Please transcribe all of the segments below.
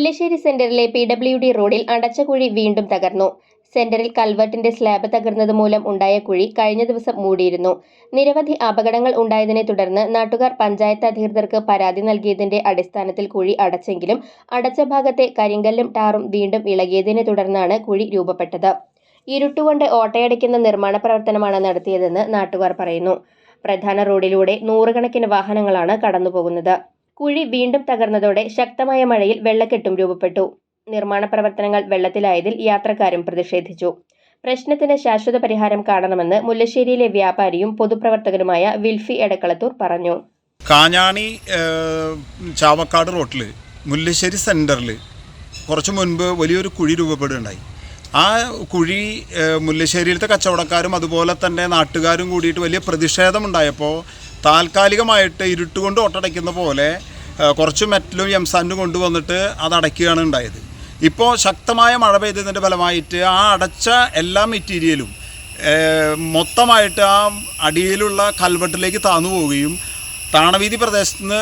മുല്ലശ്ശേരി സെന്ററിലെ P W D റോഡിൽ അടച്ച കുഴി വീണ്ടും തകർന്നു. സെന്ററിൽ കൽവർട്ടിന്റെ സ്ലാബ് തകർന്നത് മൂലം ഉണ്ടായ കുഴി കഴിഞ്ഞ ദിവസം മൂടിയിരുന്നു. നിരവധി അപകടങ്ങൾ ഉണ്ടായതിനെ തുടർന്ന് നാട്ടുകാർ പഞ്ചായത്ത് അധികൃതർക്ക് പരാതി നൽകിയതിന്റെ അടിസ്ഥാനത്തിൽ കുഴി അടച്ചെങ്കിലും അടച്ച ഭാഗത്തെ കരിങ്കല്ലും ടാറും വീണ്ടും ഇളകിയതിനെ തുടർന്നാണ് കുഴി രൂപപ്പെട്ടത്. ഇരുട്ടുകൊണ്ട് ഓട്ടയടിക്കുന്ന നിർമ്മാണ പ്രവർത്തനമാണ് നടത്തിയതെന്ന് നാട്ടുകാർ പറയുന്നു. പ്രധാന റോഡിലൂടെ നൂറുകണക്കിന് വാഹനങ്ങളാണ് കടന്നുപോകുന്നത്. കുഴി വീണ്ടും തകർന്നതോടെ ശക്തമായ മഴയിൽ വെള്ളക്കെട്ടും രൂപപ്പെട്ടു. നിർമ്മാണ പ്രവർത്തനങ്ങൾ വെള്ളത്തിലായതിൽ യാത്രക്കാരും പ്രതിഷേധിച്ചു. പ്രശ്നത്തിന് ശാശ്വത പരിഹാരം കാണണമെന്ന് മുല്ലശ്ശേരിയിലെ വ്യാപാരിയും പൊതുപ്രവർത്തകനുമായ വിൽഫി എടക്കളത്തൂർ പറഞ്ഞു. കാഞ്ഞാണി ചാവക്കാട് റോട്ടിൽ മുല്ലശ്ശേരി സെന്ററിൽ കുറച്ച് മുൻപ് വലിയൊരു കുഴി രൂപപ്പെടുകയുണ്ടായി. ആ കുഴി മുല്ലശ്ശേരിയിലത്തെ കച്ചവടക്കാരും അതുപോലെ തന്നെ നാട്ടുകാരും കൂടിയിട്ട് വലിയ പ്രതിഷേധമുണ്ടായപ്പോൾ താൽക്കാലികമായിട്ട് ഇരുട്ടുകൊണ്ട് ഒട്ടടയ്ക്കുന്ന പോലെ കുറച്ച് മെറ്റലും എം സാൻഡും കൊണ്ടുവന്നിട്ട് അത് അടയ്ക്കുകയാണ് ഉണ്ടായത്. ഇപ്പോൾ ശക്തമായ മഴ പെയ്തതിന്റെ ഫലമായിട്ട് ആ അടച്ച എല്ലാ മെറ്റീരിയലും മൊത്തമായിട്ട് ആ അടിയിലുള്ള കൽവെട്ടിലേക്ക് താന്നു പോവുകയും താണവീതി പ്രദേശത്ത് നിന്ന്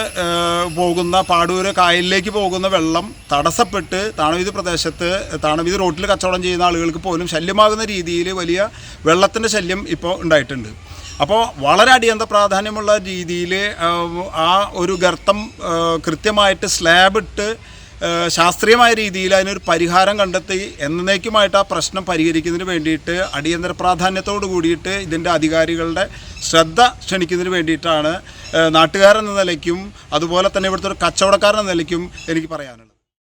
പോകുന്ന പാടൂര് കായലിലേക്ക് പോകുന്ന വെള്ളം തടസ്സപ്പെട്ട് താണവീതി പ്രദേശത്ത് താണവീതി റോട്ടിൽ കച്ചവടം ചെയ്യുന്ന ആളുകൾക്ക് പോലും ശല്യമാകുന്ന രീതിയിൽ വലിയ വെള്ളത്തിന്റെ ശല്യം ഇപ്പോൾ ഉണ്ടായിട്ടുണ്ട്. അപ്പോൾ വളരെ അടിയന്ത പ്രാധാന്യമുള്ള രീതിയിൽ ആ ഒരു ഗർത്തം കൃത്യമായിട്ട് സ്ലാബ് ഇട്ട് ശാസ്ത്രീയമായ രീതിയിൽ അതിനൊരു പരിഹാരം കണ്ടെത്തി എന്നേക്കുമായിട്ട് ആ പ്രശ്നം പരിഹരിക്കുന്നതിന് വേണ്ടിയിട്ട് അടിയന്തര പ്രാധാന്യത്തോട് കൂടിയിട്ട് ഇതിന്റെ അധികാരികളുടെ ശ്രദ്ധ ക്ഷണിക്കുന്നതിന് വേണ്ടിയിട്ടാണ് നാട്ടുകാരെന്ന നിലയ്ക്കും അതുപോലെ തന്നെ ഇവിടുത്തെ ഒരു കച്ചവടക്കാരെന്ന നിലയ്ക്കും എനിക്ക് പറയാനുള്ളത്.